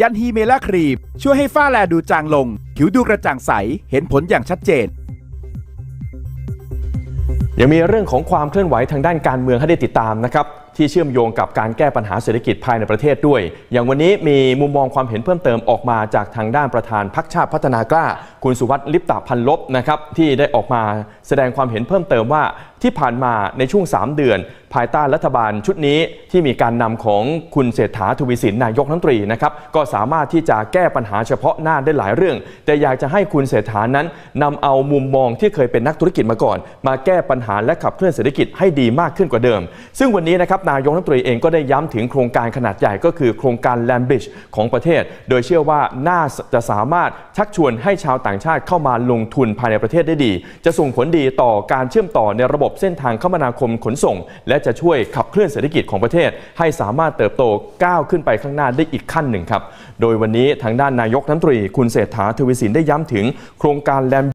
ยันฮีเมล่าครีม ช่วยให้ฝ้าแลดูจางลง ผิวดูกระจ่างใส เห็นผลอย่างชัดเจน ยังมีเรื่องของความเคลื่อนไหวทางด้านการเมืองให้ได้ติดตามนะครับ ที่เชื่อมโยงกับการแก้ปัญหาเศรษฐกิจภายในประเทศด้วย อย่างวันนี้มีมุมมองความเห็นเพิ่มเติมออกมาจากทางด้านประธานพักชาติพัฒนากล้า คุณสุวัสดิ์ลิปตะพันลบนะครับที่ได้ออกมาแสดงความเห็นเพิ่มเติมว่าที่ผ่านมาในช่วง 3 เดือน ภายใต้รัฐบาลชุดนี้ที่มีการนำของคุณเศรษฐาทวีสินนายกรัฐมนตรีนะครับก็สามารถที่จะแก้ปัญหาเฉพาะหน้าได้หลายเรื่อง แต่อยากจะให้คุณเศรษฐานั้นนำเอามุมมองที่เคยเป็นนักธุรกิจมาก่อน มาแก้ปัญหาและขับเคลื่อนเศรษฐกิจให้ดีมากขึ้นกว่าเดิม ซึ่งวันนี้นะครับนายกรัฐมนตรีเองก็ได้ย้ำถึงโครงการขนาดใหญ่ก็คือโครงการ Land Bridge ของประเทศ โดยเชื่อว่าน่าจะสามารถชักชวนให้ชาวต่างชาติเข้ามาลงทุนภายในประเทศได้ดี จะส่งผลดีต่อการเชื่อมต่อในระบบเส้นทางคมนาคมขนส่ง และจะช่วยขับเคลื่อนเศรษฐกิจของประเทศ ให้สามารถเติบโตก้าวขึ้นไปข้างหน้าได้อีกขั้นหนึ่งครับ โดยวันนี้ทางด้านนายกรัฐมนตรีคุณเศรษฐาทวีสินได้ย้ำถึงโครงการ Land